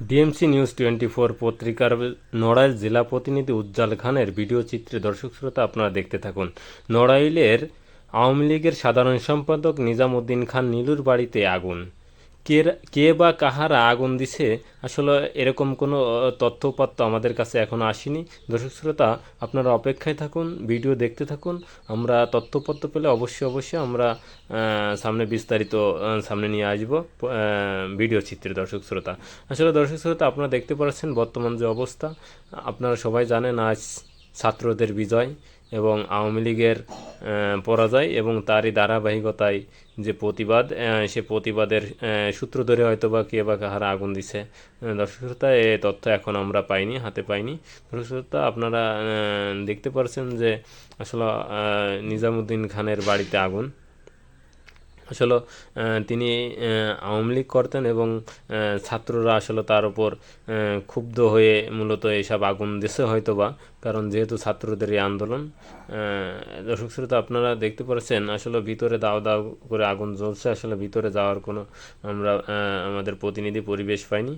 DMC news twenty four পত্রিকার নড়াইল জেলা প্রতিনিধি উজ্জ্বল খানের ভিডিও চিত্রে দর্শক শ্রোতা আপনারা দেখতে থাকুন। নড়াইলের আওয়ামী লীগের সাধারণ সম্পাদক নিজামুদ্দিন খান নীলুর বাড়িতে আগুন। কে কে বা কাহারা আগুন দিছে আসলে এরকম কোনো আহ, তথ্যপাত্র আমাদের কাছে এখনও আসেনি। দর্শক শ্রোতা আপনারা অপেক্ষায় থাকুন ভিডিও দেখতে থাকুন। আমরা তথ্যপত্র পেলে অবশ্যই অবশ্যই আমরা সামনে বিস্তারিত সামনে নিয়ে আসব ভিডিও চিত্রে। দর্শক শ্রোতা আসলে দর্শক শ্রোতা আপনারা দেখতে পাচ্ছেন বর্তমান যে অবস্থা। আপনারা সবাই জানেন আজ ছাত্রদের বিজয় এবং আওয়ামী লীগের পরাজয় এবং তারই ধারাবাহিকতায় যে প্রতিবাদ সে প্রতিবাদের সূত্র ধরে হয়তো বা কে বা কাহারা আগুন দিছে। দর্শক শ্রোতা, এ তথ্য এখন আমরা পাইনি, হাতে পাইনি। দর্শক শ্রোতা, আপনারা দেখতে পারছেন যে আসলে নিজামুদ্দিন খানের বাড়িতে আগুন। আসলে তিনি আওয়ামী লীগ করতেন এবং ছাত্ররা আসলে তার উপর ক্ষুব্ধ হয়ে মূলত এসব আগুন দিছে হয়তো বা কারণ যেহেতু ছাত্রদের এই আন্দোলন দর্শক শ্রোতা, আপনারা দেখতে পাচ্ছেন আসলে ভিতরে দাও দাও করে আগুন জ্বলছে, আসলে ভিতরে যাওয়ার কোনো আমরা আমাদের প্রতিনিধি পরিবেশ পাইনি